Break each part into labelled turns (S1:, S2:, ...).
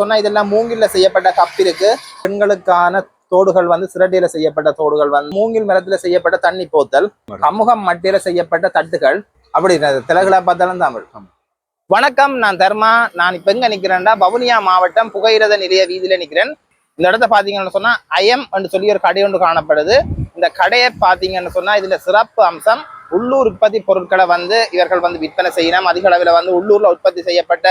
S1: சொன்னா இதெல்லாம் மூங்கில்ல செய்யப்பட்ட கப் இருக்கு. பெண்களுக்கான தோடுகள் வந்து சிரட்டியில செய்யப்பட்ட தோடுகள் வந்து மூங்கில் மரத்துல செய்யப்பட்ட தண்ணி போத்தல் கமுகம் மட்டியில செய்யப்பட்ட தட்டுகள் அப்படி திலகுலா பார்த்தாலும் தமிழ். வணக்கம் நான் தர்மா. நான் இப்ப எங்க நிக்கிறேன்டா? வவுனியா மாவட்டம் புகையிரத நிலைய வீதியில நிக்கிறேன். இந்த இடத்த பாத்தீங்கன்னு சொன்னா ஐஎம் என்று சொல்லி ஒரு கடை ஒன்று காணப்படுது. இந்த கடையை பாத்தீங்கன்னு சொன்னா இதுல சிறப்பு அம்சம் உள்ளூர் உற்பத்தி பொருட்களை வந்து இவர்கள் வந்து விற்பனை செய்யணும் அதிக அளவில் வந்து உள்ளூர்ல உற்பத்தி செய்யப்பட்ட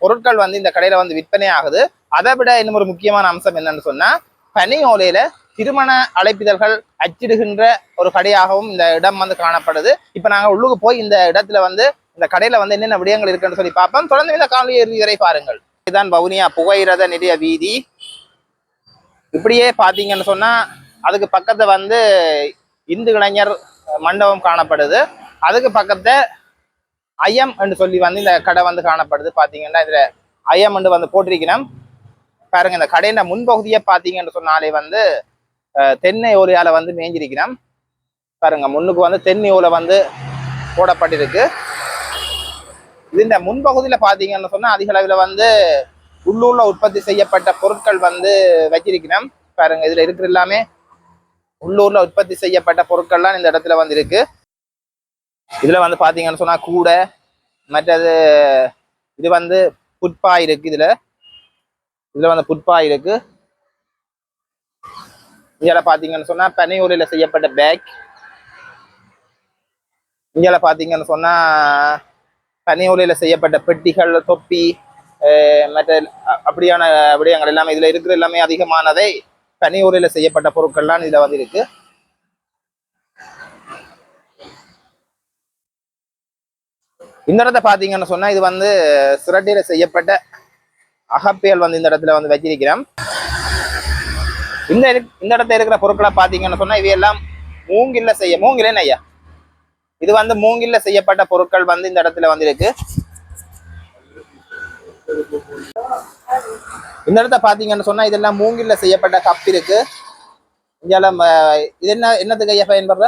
S1: பொருட்கள் வந்து இந்த கடையில வந்து விற்பனை ஆகுது. அதை விட இன்னும் ஒரு முக்கியமான அம்சம் என்னன்னு சொன்னா பனி ஓலையில திருமண அழைப்பிதழ்கள் அச்சிடுகின்ற ஒரு கடையாகவும் இந்த இடம் வந்து காணப்படுது. இப்ப நாங்க உள்ளுக்கு போய் இந்த இடத்துல வந்து இந்த கடையில வந்து என்னென்ன விடயங்கள் இருக்குன்னு சொல்லி பார்ப்போம். தொடர்ந்து இந்த காணொலி இறுதி வரை பாருங்கள். இதுதான் வவுனியா புகையிரத நிலைய வீதி. இப்படியே பாத்தீங்கன்னு சொன்னா அதுக்கு பக்கத்துல வந்து இந்து இளைஞர் மண்டபம் காணப்படுது. அதுக்கு பக்கத்துல ஐயம் என்று சொல்லி வந்து இந்த கடை வந்து காணப்படுது. பாத்தீங்கன்னா இதுல ஐயம் என்று வந்து போட்டிருக்கணும் பாருங்க இந்த கடையில முன்பகுதியை பாத்தீங்கன்னு சொன்னாலே வந்து அஹ், தென்னை ஓலையால வந்து மேய்ஞ்சிருக்கணும் பாருங்க முன்னுக்கு வந்து தென்னை ஓலை வந்து போடப்பட்டிருக்கு. இதுஇந்த முன்பகுதியில பார்த்தீங்கன்னு சொன்னா அதிக அளவில் வந்து உள்ளூர்ல உற்பத்தி செய்யப்பட்ட பொருட்கள் வந்து வச்சிருக்கிறோம் பாருங்க இதுல இருக்கிற எல்லாமே உள்ளூர்ல உற்பத்தி செய்யப்பட்ட பொருட்கள்லாம் இந்த இடத்துல வந்து இருக்கு. இதுல வந்து பாத்தீங்கன்னு சொன்னா கூடை மற்றது இது வந்து புட்பாய் இருக்கு இதுல. இதுல வந்து புட்பாய் இருக்கு. இங்கால பாத்தீங்கன்னு சொன்னா பனையூரில் செய்யப்பட்ட பேக் இங்கால பாத்தீங்கன்னு சொன்னா பனையூரில் செய்யப்பட்ட பெட்டிகள் தொப்பி அஹ் மற்ற அப்படியான விடயங்கள் எல்லாமே இதுல இருக்கிற எல்லாமே அதிகமானதை பனையூரில் செய்யப்பட்ட பொருட்கள்லாம் இதுல வந்து இருக்கு. இந்த இடத்த பாத்தீங்கன்னு சொன்னா இது வந்து சிரட்டையில செய்யப்பட்ட அகப்பியல் வந்து இந்த இடத்துல வந்து வச்சிருக்கிறோம். இந்த இந்த இடத்துல இருக்கிற பொருட்களை பாத்தீங்கன்னு சொன்னா இவையெல்லாம் மூங்கில்ல செய்ய மூங்கிலேன்னு ஐயா? இது வந்து மூங்கில்ல செய்யப்பட்ட பொருட்கள் வந்து இந்த இடத்துல வந்து இருக்கு இந்த இடத்த பாத்தீங்கன்னு சொன்னா இதெல்லாம் மூங்கில்ல செய்யப்பட்ட கப் இருக்கு. இங்கெல்லாம் இது என்ன என்னத்துக்கு ஐயா பயன்படுற?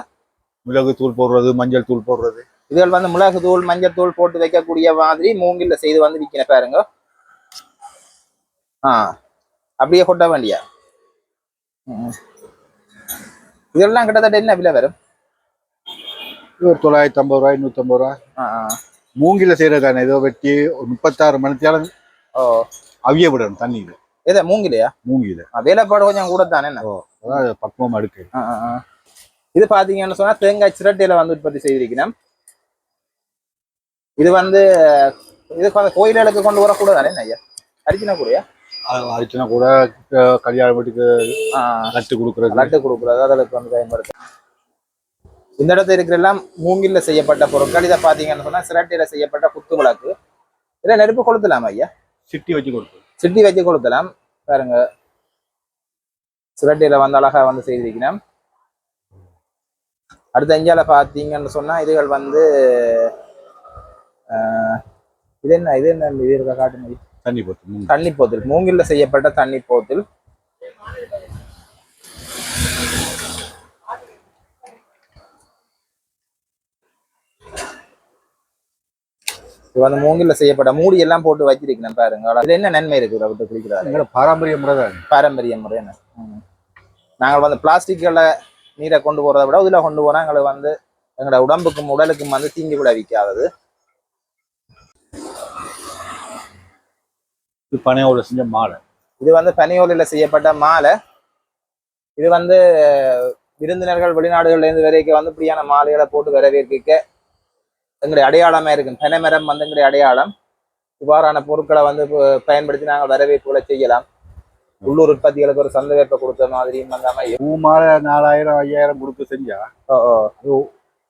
S2: மிளகு தூள் போடுறது மஞ்சள் தூள் போடுறது.
S1: இதுகள் வந்து மிளகு தூள் மஞ்சள் தூள் போட்டு வைக்கக்கூடிய மாதிரி மூங்கில்ல செய்து வந்து விற்கிற பாருங்க. ஆ அப்படியே கொட்ட வேண்டியா. இதெல்லாம் கிட்டத்தட்ட என்ன விலை வரும்?
S2: தொள்ளாயிரத்தி ஐம்பது ரூபாய் நூற்றம்பது ரூபாய்.
S1: ஆ, ஆ.
S2: மூங்கில செய்யறது தானே ஏதோ வெட்டி ஒரு முப்பத்தாறு மணித்தியாலும்
S1: ஓ.
S2: அவிய விடணும் தண்ணியில.
S1: எதை மூங்கிலையா?
S2: மூங்கில.
S1: வேலைப்பாடு கொஞ்சம் கூட தானே
S2: பக்குவம்
S1: ஆ. இது பாத்தீங்கன்னு சொன்னா தேங்காய் சிரட்டையில வந்து உற்பத்தி செய்திருக்கிறோம். இது வந்து இது கொஞ்சம் கோயில்களுக்கு கொண்டு வரக்கூடாது தானே ஐயா? அரிசினா கூடயா?
S2: அரிச்சுனா கூட கல்யாண வீட்டுக்கு லட்டு கொடுக்கறது.
S1: லட்டு கொடுக்குறது அதற்கு வந்து பயன்படுத்து இந்த இடத்துல இருக்கிற எல்லாம் மூங்கில்ல செய்யப்பட்ட பொருட்கள். இதை பாத்தீங்கன்னு சொன்னா சிரட்டையில செய்யப்பட்ட குத்து விளக்கு. இதை நெருப்பு கொளுத்தலாம் ஐயா?
S2: சிட்டி வச்சு கொடுக்கறது.
S1: சிட்டி வச்சு கொளுத்தலாம். பாருங்க. சிரட்டையில வந்து அழகா வந்து செய்திருக்கிறோம் அடுத்த இந்தியால பாத்தீங்கன்னு சொன்னா இதுகள் வந்து இது என்ன இது என்ன இது இருக்கா காட்டு மாதிரி
S2: தண்ணி மூங்கில்.
S1: தண்ணி போத்தில் மூங்கில்ல செய்யப்பட்ட தண்ணி போத்தில். இது வந்து மூங்கில்ல செய்யப்பட்ட மூடி எல்லாம் போட்டு வச்சிருக்கணும் பாருங்க. இதுல என்ன நன்மை இருக்கு இதை விட்டு
S2: எங்களோட பாரம்பரிய முறை தான்
S1: பாரம்பரிய முறை என்ன. நாங்கள் வந்து பிளாஸ்டிக்ல நீரை கொண்டு போறதை விட இதுல கொண்டு போனா எங்களுக்கு வந்து எங்களோட உடம்புக்கும் உடலுக்கும் வந்து தீங்கு விளைவிக்காதது.
S2: இது பனையோட செஞ்ச மாலை.
S1: இது வந்து பனியோலில செய்யப்பட்ட மாலை. இது வந்து விருந்தினர்கள் வெளிநாடுகள்ல இருந்து வரைக்கும் வந்து இப்படியான மாலைகளை போட்டு வரவேற்க எங்களுடைய அடையாளமா இருக்கும் பனைமரம் வந்து எங்களுடைய அடையாளம். இவ்வாறான பொருட்களை வந்து பயன்படுத்தி நாங்கள் வரவேற்புகளை செய்யலாம். உள்ளூர் உற்பத்திகளுக்கு ஒரு சந்தவேற்பை கொடுத்த மாதிரியும் அந்த மாதிரி
S2: மாலை நாலாயிரம் ஐயாயிரம் கொடுத்து செஞ்சா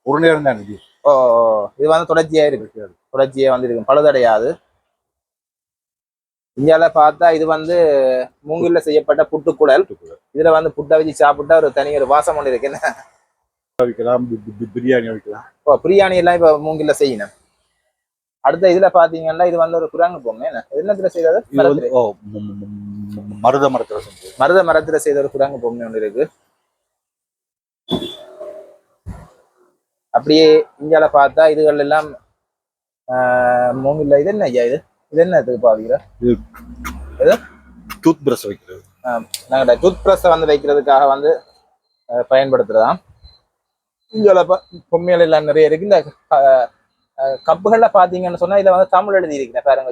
S2: ஒரு நேரம் தான் இது
S1: ஓ, ஓ. இது வந்து தொடர்ச்சியா இருக்கு. தொடர்ச்சியா வந்து இருக்கும் பழுதடையாது. இந்தியால பார்த்தா இது வந்து மூங்கில்ல செய்யப்பட்ட புட்டுக்குழல் இதுல வந்து புட்டை வச்சு சாப்பிட்டா ஒரு தனி ஒரு வாசம் ஒன்று இருக்கு. என்ன?
S2: வைக்கலாம் பிரியாணி வைக்கலாம்
S1: இப்போ பிரியாணி எல்லாம் இப்ப மூங்கில்ல செய்யணும். அடுத்த இதுல பாத்தீங்கன்னா இது வந்து ஒரு குரங்கு பொம்மை. என்ன? என்னத்துல.
S2: ஓ ம- மருத மரத்துல
S1: மருத மரத்துல செய்த ஒரு குரங்கு பொம்மை ஒன்று இருக்கு. அப்படியே இந்தியால பார்த்தா இதுகள் எல்லாம் ஆஹ், மூங்கில்ல இது என்ன ஐயா இது? இது என்ன இதுக்கு பாவீங்க
S2: டூத் பிரஷ் வைக்கிறது.
S1: நாங்கள் டூத் ப்ரஷ்ஷை வந்து வைக்கிறதுக்காக வந்து அஹ், பயன்படுத்துறதாம் இங்கே பொம்மைகள் எல்லாம் நிறைய இருக்கு. இந்த கப்புகள்ல பாத்தீங்கன்னு சொன்னா இதுல வந்து தமிழ் எழுதி இருக்கிறேன் பாருங்க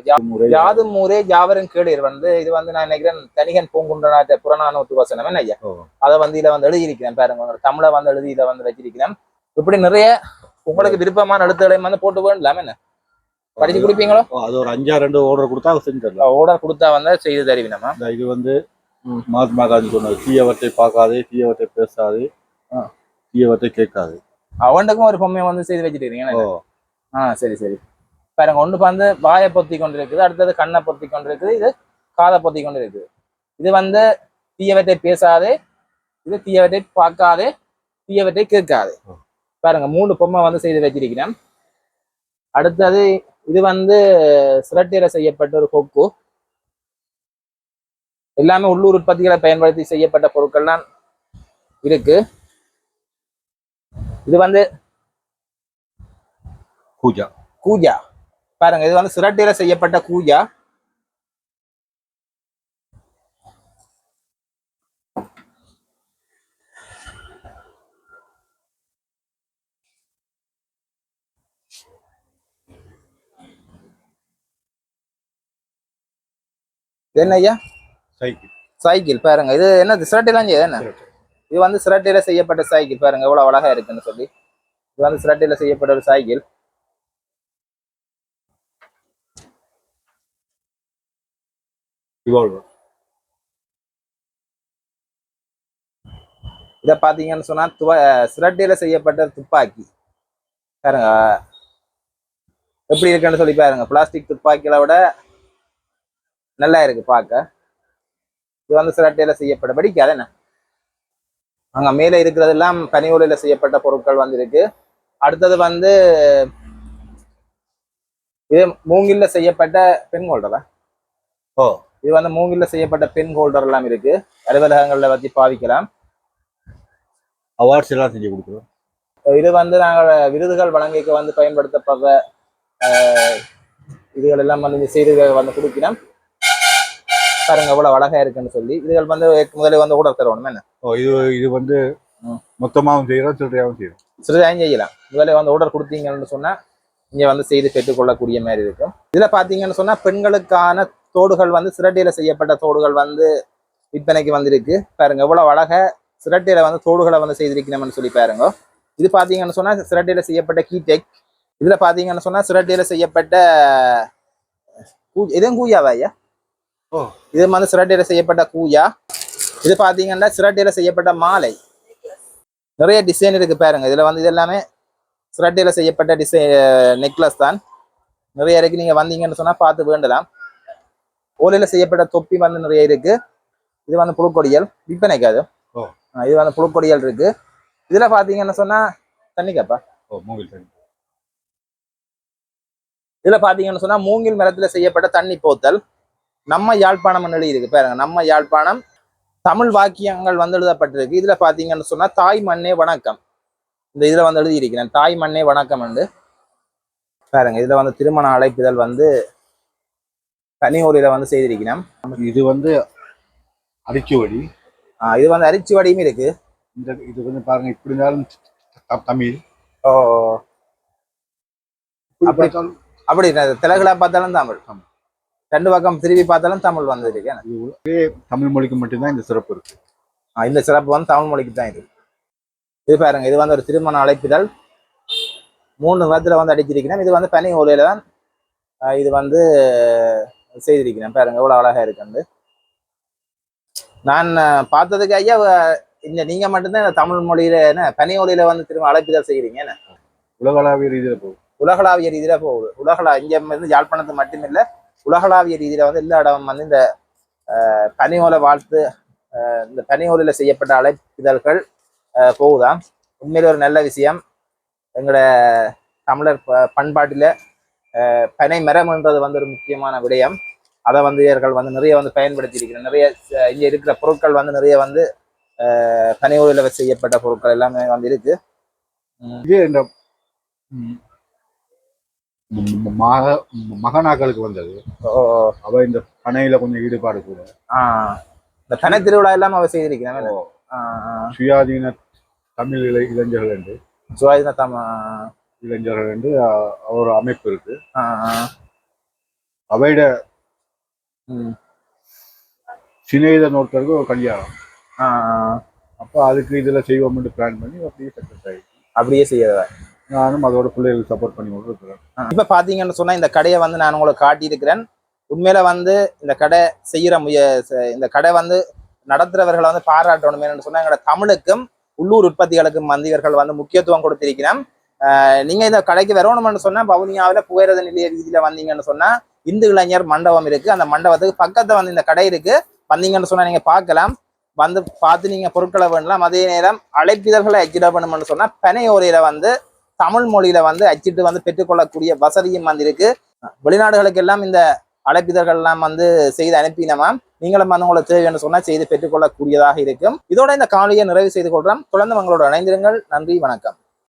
S1: யாதும் ஊரே ஜாவரும் கேளீர் வந்து இது வந்து நான் நினைக்கிறேன் தனிகன் பூங்குன்றனாட்ட புறநானூற்று வசனம் என்ன ஐயா. அதை வந்து இதை வந்து எழுதியிருக்கிறேன் பாருங்க. உங்க தமிழை வந்து எழுதி இதை வந்து வச்சிருக்கிறேன். இப்படி நிறைய உங்களுக்கு விருப்பமான எழுத்துக்களையும் வந்து போட்டு வேண்டாம் என்ன? படிச்சு கொடுப்பீங்களோ?
S2: அது ஒரு அஞ்சா ரெண்டு ஆர்டர் கொடுத்தா செஞ்சு தரலாம்
S1: ஓர்டர் கொடுத்தா வந்து செய்து தருவினமா
S2: இது வந்து மகாத்மா காந்தி சொன்னது. தீயவற்றை பார்க்காதே தீயவற்றை பேசாதே. தீயவற்றை கேட்காது.
S1: அவனுக்கும் ஒரு பொம்மையை வந்து செய்து வச்சுட்டு ஆ சரி சரி. பாருங்க ஒன்று வந்து வாயை பொத்தி கொண்டு இருக்குது அடுத்தது கண்ணை பொத்தி கொண்டு இருக்குது இது காதை பொத்தி கொண்டு இருக்குது இது வந்து தீயவற்றை பேசாதே இது தீயவற்றை பார்க்காதே தீயவற்றை கேட்காதே. பாருங்க மூணு பொம்மை வந்து செய்து வச்சிருக்கிறேன். அடுத்தது இது வந்து சிரட்டையில செய்யப்பட்ட ஒரு கொக்கு. எல்லாமே உள்ளூர் உற்பத்திகளை பயன்படுத்தி செய்யப்பட்ட பொருட்கள்லாம் இருக்கு. இது வந்து
S2: பூஜா
S1: கூஜா. பாருங்க இது வந்து சிரட்டையில செய்யப்பட்ட கூஜா. என்ன ஐயா
S2: சைக்கிள்.
S1: சைக்கிள் பாருங்க. இது என்ன சிரட்டைலாம் செய்யுது என்ன? இது வந்து சிரட்டையில செய்யப்பட்ட சைக்கிள் பாருங்க எவ்வளவு அழகா இருக்குன்னு சொல்லி. இது வந்து சிரட்டையில செய்யப்பட்ட ஒரு சைக்கிள். இதை பார்த்தீங்கன்னு சொன்னா துவ சிரட்டையில செய்யப்பட்ட துப்பாக்கி. பாருங்க எப்படி இருக்குன்னு சொல்லி பாருங்க. பிளாஸ்டிக் துப்பாக்கிகளை விட நல்லா இருக்கு பார்க்க இது வந்து சிரட்டையில செய்யப்பட்ட படிக்காது என்ன? அங்க மேலே இருக்கிறதெல்லாம் பனி உலையில செய்யப்பட்ட பொருட்கள் வந்து இருக்கு அடுத்தது வந்து இது மூங்கில்ல செய்யப்பட்ட பென் ஹோல்டரா
S2: ஓ.
S1: இது வந்து மூங்கில்ல செய்யப்பட்ட பென் ஹோல்டர் எல்லாம் இருக்கு. அலுவலகங்கள்ல வச்சு பாவிக்கலாம்.
S2: அவார்ட்ஸ் எல்லாம் செஞ்சு கொடுக்குறோம்
S1: இது வந்து நாங்கள் விருதுகள் வழங்கிக்க வந்து பயன்படுத்தப்படுற இதுகள் எல்லாம் வந்து செய்திகள் வந்து கொடுக்கிறோம். பாருங்க எவ்வளவு அழகா இருக்குன்னு சொல்லி. இதுகள் வந்து முதல்ல வந்து கூட தருவோம் என்ன?
S2: ஓ இது இது வந்து. மொத்தமாகவும் செய்கிறோம் சில்லறையாகவும் செய்கிறோம்
S1: சிறிதாயும் செய்யலாம். முதல்ல வந்து ஆர்டர் கொடுத்தீங்கன்னு சொன்னா இங்க வந்து செய்து பெற்றுக்கொள்ளக்கூடிய மாதிரி இருக்கும். இதுல பாத்தீங்கன்னு சொன்னா பெண்களுக்கான தோடுகள் வந்து சிரட்டையில செய்யப்பட்ட தோடுகள் வந்து விற்பனைக்கு வந்திருக்கு. பாருங்க எவ்வளவு அழகா சிரட்டையில வந்து தோடுகளை வந்து செய்திருக்கணும்னு சொல்லி பாருங்க. இது பாத்தீங்கன்னு சொன்னா சிரட்டையில செய்யப்பட்ட கீடெக். இதுல பாத்தீங்கன்னு சொன்னா சிரட்டையில செய்யப்பட்ட கூ- இதுவும் கூயாவா ஐயா?
S2: ஓ.
S1: இது வந்து சிரட்டையில செய்யப்பட்ட கூயா? இது பாத்தீங்கன்னா சிரட்டையில செய்யப்பட்ட மாலை. நிறைய டிசைன் இருக்கு பாருங்க. இதுல வந்து இது எல்லாமே சிரட்டையில செய்யப்பட்ட டிசைன் நெக்லஸ் தான். நிறைய இருக்கு. நீங்க வந்தீங்கன்னு சொன்னா பார்த்து வேண்டலாம். ஓலையில செய்யப்பட்ட தொப்பி வந்து நிறைய இருக்கு. இது வந்து புழுக்கொடியல். விற்பனைக்கு அது. இது வந்து புழுக்கொடியல் இருக்கு. இதுல பாத்தீங்கன்னு சொன்னா தண்ணி கேப்பா
S2: ஓ மூங்கில் தண்ணி.
S1: இதுல பாத்தீங்கன்னு சொன்னா மூங்கில் மரத்துல செய்யப்பட்ட தண்ணி போத்தல். நம்ம யாழ்ப்பாணம் எழுதி இருக்கு பாருங்க. நம்ம யாழ்ப்பாணம் தமிழ் வாக்கியங்கள் வந்து எழுதப்பட்டிருக்கு இதுல பாத்தீங்கன்னு சொன்னா தாய் மண்ணே வணக்கம். இந்த இதுல வந்து எழுதி இருக்கிறேன் தாய் மண்ணே வணக்கம் என்று. பாருங்க இதுல வந்து திருமண அழைப்புதல் வந்து தனி ஊரில வந்து செய்திருக்கிறேன்.
S2: இது வந்து அரிச்சுவடி
S1: இது வந்து அரிச்சி வடியும் இருக்கு.
S2: இந்த இது வந்து பாருங்க இப்படி இருந்தாலும் தமிழ்.
S1: ஓ. அப்படி- அப்படி தெலுங்குல பார்த்தாலும் தமிழ். ரெண்டு பக்கம் திரும்பி பார்த்தாலும் தமிழ் வந்திருக்கு
S2: தமிழ் மொழிக்கு மட்டும்தான் இந்த சிறப்பு இருக்கு.
S1: இந்த சிறப்பு வந்து தமிழ் மொழிக்கு தான் இது. இது பாருங்க இது வந்து ஒரு திருமண அழைப்பிதழ். மூணு விதத்துல வந்து அடிச்சிருக்கிறேன். இது வந்து பனி ஓலையில தான் இது வந்து செய்திருக்கிறேன். பாருங்க எவ்வளவு அழகா இருக்குன்னு நான் பார்த்ததுக்கு ஐயா இந்த நீங்க மட்டும்தான் இந்த தமிழ் மொழியில என்ன பனி ஓலையில வந்து திரும்ப அழைப்பிதழ் செய்கிறீங்க என்ன?
S2: உலகளாவிய ரீதியில போகும்
S1: உலகளாவிய ரீதியில போகுது. உலகளா இங்க வந்து யாழ்ப்பாணத்து மட்டுமில்ல உலகளாவிய ரீதியில வந்து எல்லா இடம் வந்து இந்த அஹ், வாழ்த்து இந்த பனியோலில செய்யப்பட்ட அழைப்பிதழ்கள் போகுதான் போகுதாம் உண்மையில ஒரு நல்ல விஷயம். எங்களோட தமிழர் ப- பண்பாட்டில பனை மரம்ன்றது வந்து ஒரு முக்கியமான விடயம். அதை வந்து இவர்கள் வந்து நிறைய வந்து பயன்படுத்தி இருக்கிறார் நிறைய இங்கே இருக்கிற பொருட்கள் வந்து நிறைய வந்து பனை ஓலையில் செய்யப்பட்ட பொருட்கள் எல்லாமே வந்து இருக்கு.
S2: இது இந்த மக மகனாக்களுக்கு வந்தது. அவ இந்த பனையில கொஞ்சம் ஈடுபாடு கூட.
S1: இந்த பனை திருவிழா எல்லாம் அவ செய்திருக்கிறேன்
S2: சுயாதீன தமிழ் இளை இளைஞர்கள் என்று.
S1: சுவாதின தம
S2: இளைஞர்கள் என்று ஒரு அமைப்பு இருக்கு.
S1: ம்.
S2: சிநேகிதன் ஒருத்தருக்கு ஒரு கல்யாணம். அப்போ அதுக்கு இதுல செய்வோம்னு பிளான் பண்ணி அப்படியே சக்சஸ் ஆயிடுச்சு.
S1: அப்படியே செய்யறத?
S2: நானும் அதோட பிள்ளைகளுக்கு சப்போர்ட் பண்ணி கொண்டு இருக்கிறேன்.
S1: பார்த்தீங்கன்னு சொன்னால் இந்த கடையை வந்து நான் உங்களுக்கு காட்டியிருக்கிறேன். உண்மையில வந்து இந்த கடை செய்கிற முய இந்த கடை வந்து நடத்துறவர்களை வந்து பாராட்டணுமே சொன்னால் எங்களோட தமிழுக்கும் உள்ளூர் உற்பத்திகளுக்கும் மந்திகர்கள் வந்து முக்கியத்துவம் கொடுத்திருக்கிறேன். நீங்கள் நீங்க இந்த கடைக்கு வரணும்னு சொன்னா பவுனியாவில் புகையிரத நிலைய வீதியில வந்தீங்கன்னு சொன்னா இந்து இளைஞர் மண்டபம் இருக்கு. அந்த மண்டபத்துக்கு பக்கத்துல வந்து இந்த கடை இருக்கு. வந்தீங்கன்னு சொன்னா நீங்க பார்க்கலாம். வந்து பார்த்து நீங்க பொருட்களை வேணலாம். அதே நேரம் அழைப்பிதழ்களை அச்சிட வேணும்னு சொன்னா பனையோரையில வந்து தமிழ் மொழியில வந்து அச்சிட்டு வந்து பெற்றுக்கொள்ளக்கூடிய வசதியும் வந்து இருக்கு. வெளிநாடுகளுக்கு எல்லாம் இந்த அழைப்பிதழ்கள் எல்லாம் வந்து செய்து அனுப்பினமா நீங்களும் வந்து உங்களுக்கு தேவையான சொன்னா செய்து பெற்றுக்கொள்ளக்கூடியதாக இருக்கும். இதோட இந்த காலையை நிறைவு செய்து கொள்றோம். தொடர்ந்து உங்களோட இணைந்திருங்கள். நன்றி வணக்கம்.